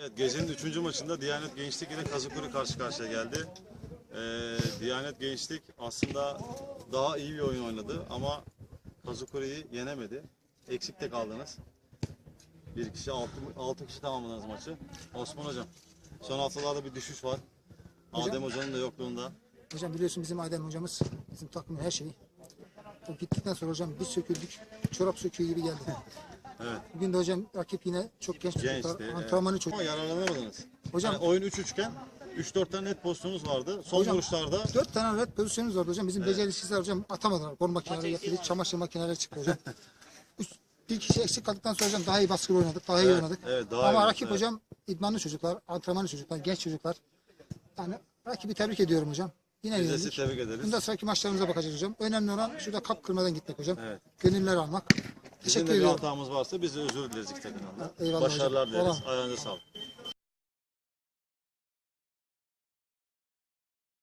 Evet, gecenin 3. maçında Diyanet Gençlik ile Kazıkuru karşı karşıya geldi. Ee, Diyanet Gençlik aslında daha iyi bir oyun oynadı ama Kazukuru'yu yenemedi. Eksikte kaldınız. Bir kişi, altı, altı kişi tamamladınız maçı. Osman Hocam, son haftalarda bir düşüş var. Hocam- Adem Hoca'nın da yokluğunda. Hocam biliyorsun bizim Adem hocamız bizim takımın her şeyi. O gittikten sonra hocam biz söküldük. Çorap söküğü gibi geldi. Evet, Bugün de hocam rakip yine çok genç çocuklar. gençti. Antrenmanı evet. çok. Ama yararlanamadınız. Hocam- Yani oyun 3-3 iken 3-4 tane net pozisyonunuz vardı. Son Hocam- vuruşlarda Dört tane red pozisyonumuz vardı hocam. Bizim becerisiz hocam atamadılar. Gol makineleri getirdik. Çamaşır makineleri çıktı hocam. Üç, bir kişi eksik kaldıktan sonra hocam daha iyi baskılı oynadık. Daha iyi Evet, oynadık. evet, daha iyi Ama oynadık, rakip evet. hocam idmanlı çocuklar, antrenmanlı çocuklar, genç çocuklar. Yani rakibi tebrik ediyorum hocam. Yine biz de sizi tebrik ederiz. Bundan sonraki maçlarımıza bakacağız hocam. Önemli olan şurada kap kırmadan gitmek hocam. Evet. Gönüller almak. Bizim Teşekkür de bir ediyorum. hatamız varsa biz de özür dileriz iki takımdan. Eyvallah Başarılar hocam. dileriz. Eyvallah. Ayağınıza sağlık.